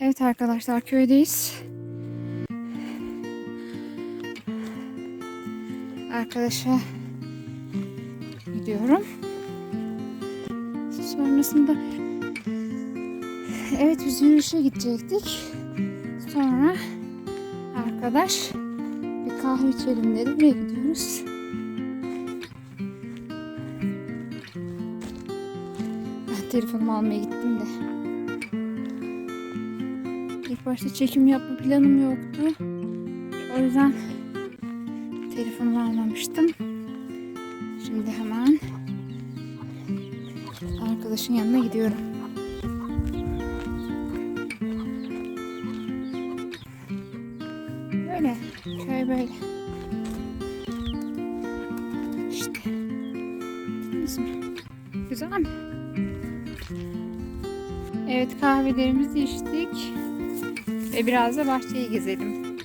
Evet arkadaşlar köydeyiz. Arkadaşa gidiyorum. Sonrasında evet biz gidecektik. Sonra arkadaş bir kahve içelim dedi. Buraya gidiyoruz. Ben telefonumu almaya gittim de. İlk başta çekim yapma planım yoktu. O yüzden telefonumu almamıştım. Şimdi hemen arkadaşın yanına gidiyorum. Böyle, köy böyle. İşte. Güzel mi? Evet kahvelerimizi içtik. Ve biraz da bahçeyi gezelim.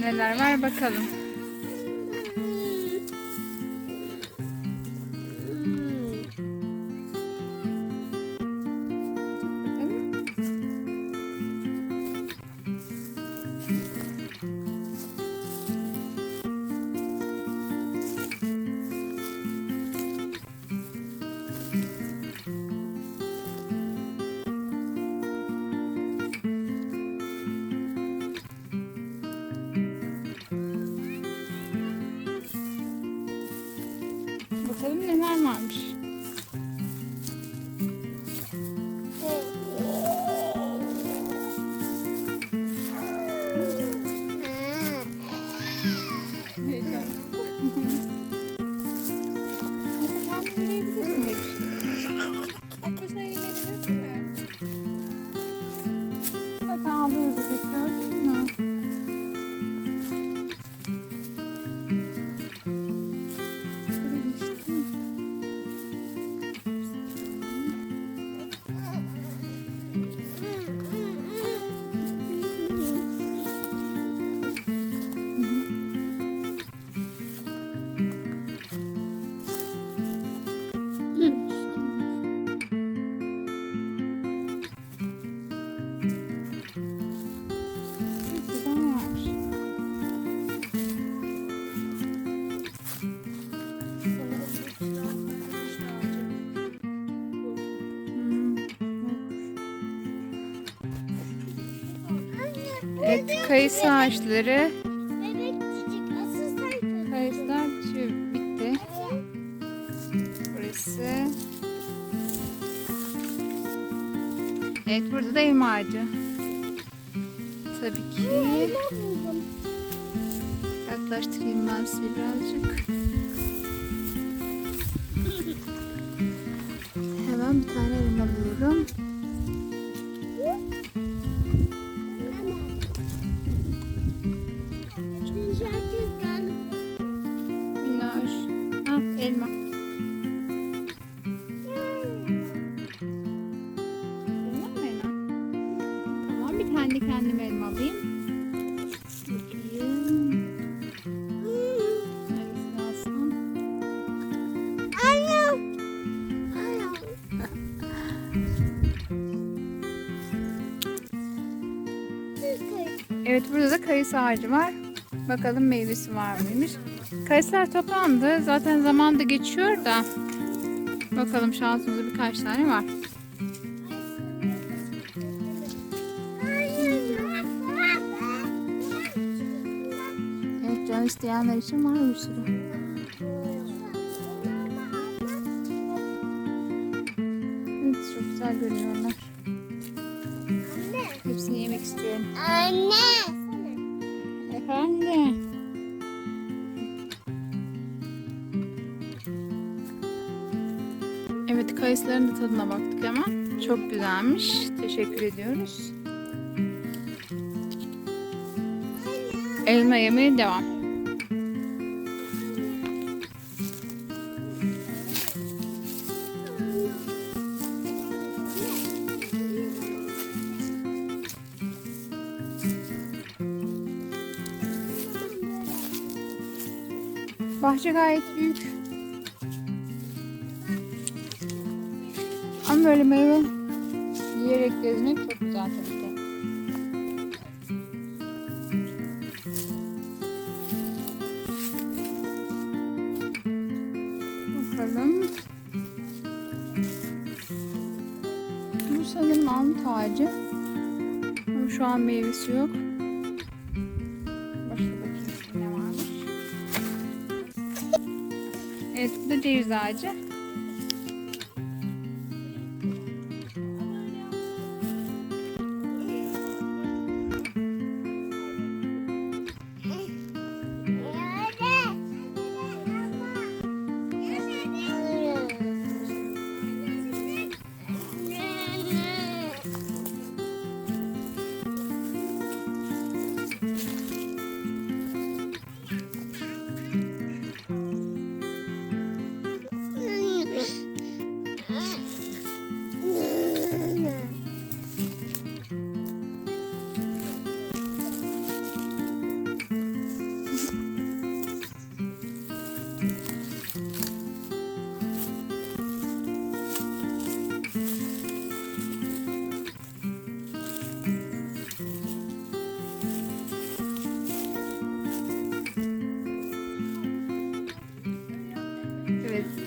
Neler var bakalım. Bakalım neler varmış. Evet, kayısı ağaçları. Kayısılar bitiyor, bitti. Burası. Evet, burada da elma ağacı. Tabii ki. Yaklaştırayım ben size birazcık. Hemen bir tane elma alıyorum. Elma. Tamam, bir tane kendime elma alayım. Evet burada da kayısı ağacı var. Bakalım meyvesi var mıymış. Kayısılar toplandı. Zaten zaman da geçiyor da. Bakalım şansımızda birkaç tane var. Evet can isteyenler için var bir sürü. Evet çok güzel görünüyorlar. Hepsini yemek istiyorum. Anne. Kayısıların da tadına baktık ama çok güzelmiş. Teşekkür ediyoruz. Elma yemeye devam. Bahçe gayet Ama böyle meyve yiyerek gezmek çok güzel tabii ki. Bakalım. Bu sanırım armut ağacı. Ama şu an meyvesi yok. Başka bakayım ne varmış. Evet bu da ceviz ağacı.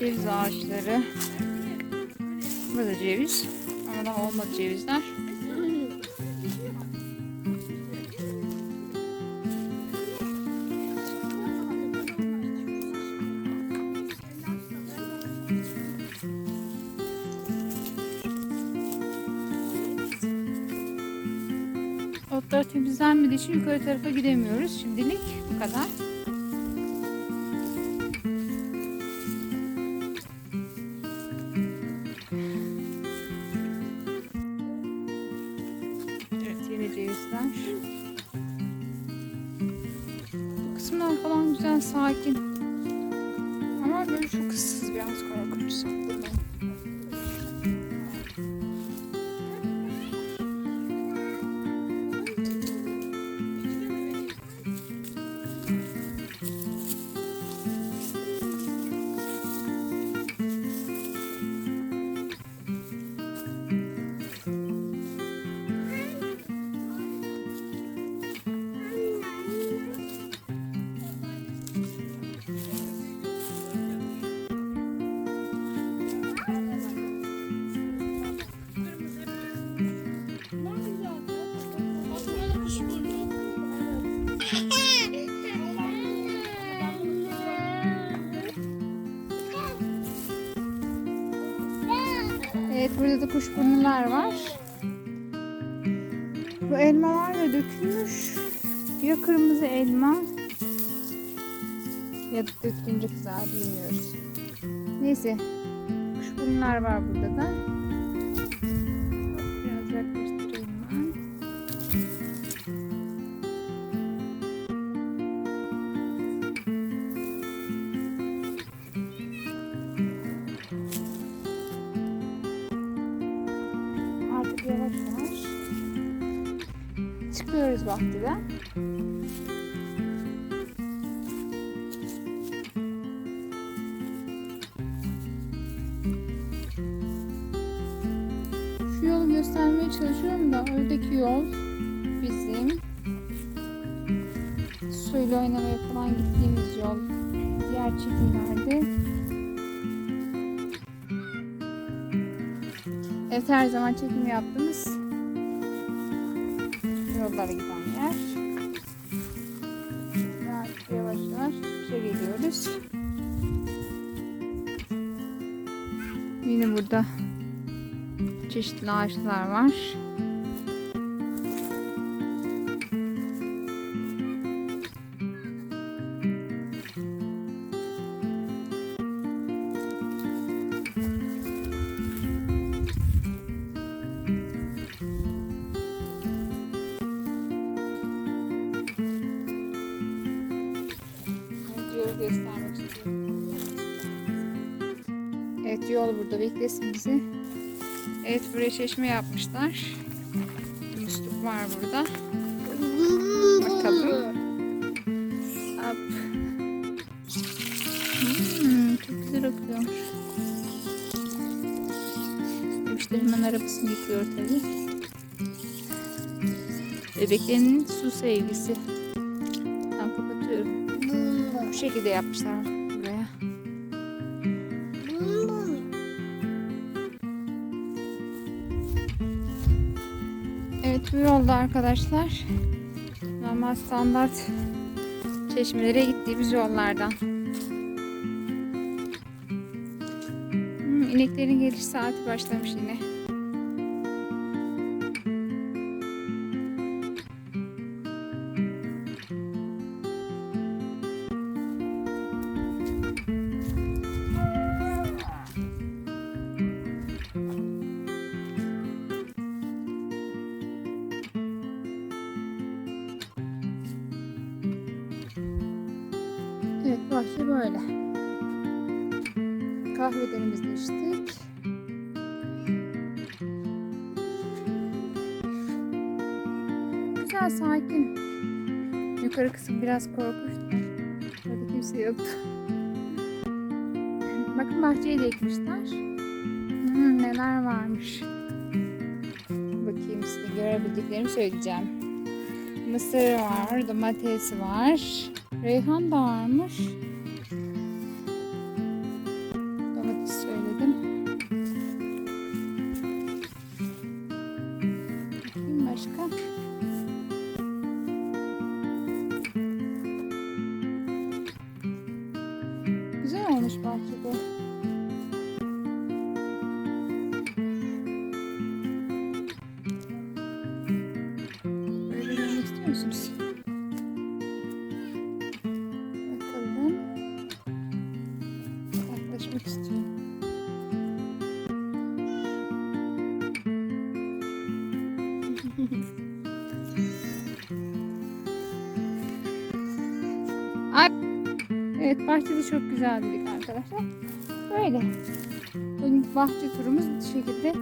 Ceviz ağaçları. Bu da ceviz. Ama daha olmadı cevizler. Otlar temizlenmediği için yukarı tarafa gidemiyoruz. Şimdilik bu kadar. Kısımlar falan güzel sakin. Ama böyle çok ıssız biraz korkunç. Evet burada da kuşburnular var. Bu elmalar da dökülmüş. Ya kırmızı elma ya da dökülünce kızar bilmiyoruz. Neyse kuşburnular var burada da. Çıkıyoruz vaktide. Şu yolu göstermeye çalışıyorum da oradaki yol bizim suyla oynamaya falan gittiğimiz yol. Diğer çekimlerde Evet her zaman çekim yaptığımız yollara giden yer. Yavaş yavaş çıkışa geliyoruz. Yine burada çeşitli ağaçlar var. Yolu göstermek istiyorum. Evet yol burada beklesin bizi. Evet buraya çeşme yapmışlar. Musluk var burada. Bakalım. Hop. Hmm, çok güzel de hemen arabasını yıkıyor tabii. Bebeklerinin su sevgisi. Şekilde yapmışlar buraya. Evet bu yolda arkadaşlar. Normal standart çeşmelere gittiğimiz yollardan. Hmm, ineklerin geliş saati başlamış yine. Bahçe böyle. Kahvelerimizi içtik. Güzel sakin. Yukarı kısım biraz korkunçtu. Orada kimse yoktu. Bakın bahçeyi de ekmişler. Hmm, neler varmış. Bakayım size görebildiklerimi söyleyeceğim. Mısır var, domates var. Reyhan da varmış. Domates söyledim. Bakayım başka. Güzel olmuş bahçede. Böyle görmek istiyor musunuz? Evet bahçede çok güzel dedik arkadaşlar. Böyle. Bugünkü bahçe turumuz bu şekilde.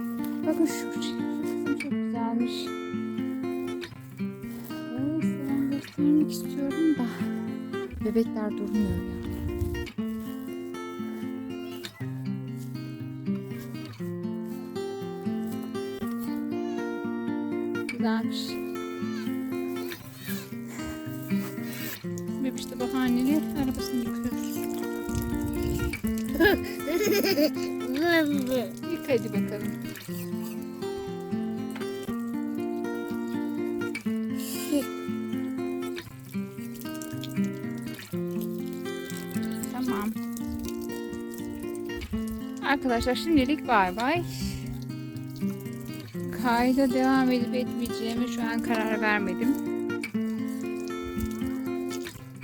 Bakın şu, kısım çok güzelmiş. Ay, size göstermek istiyorum da. Bebekler durmuyor ya. Güzelmiş. Bahaneli arabasını yıkıyor. Bum bum. Yık hadi bakalım. Tamam. Arkadaşlar şimdilik bay bay. Kayda devam edip etmeyeceğime şu an karar vermedim.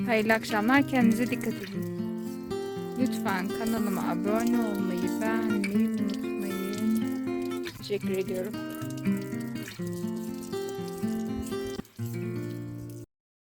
Hayırlı akşamlar. Kendinize dikkat edin. Lütfen kanalıma abone olmayı, beğenmeyi unutmayın. Teşekkür ediyorum.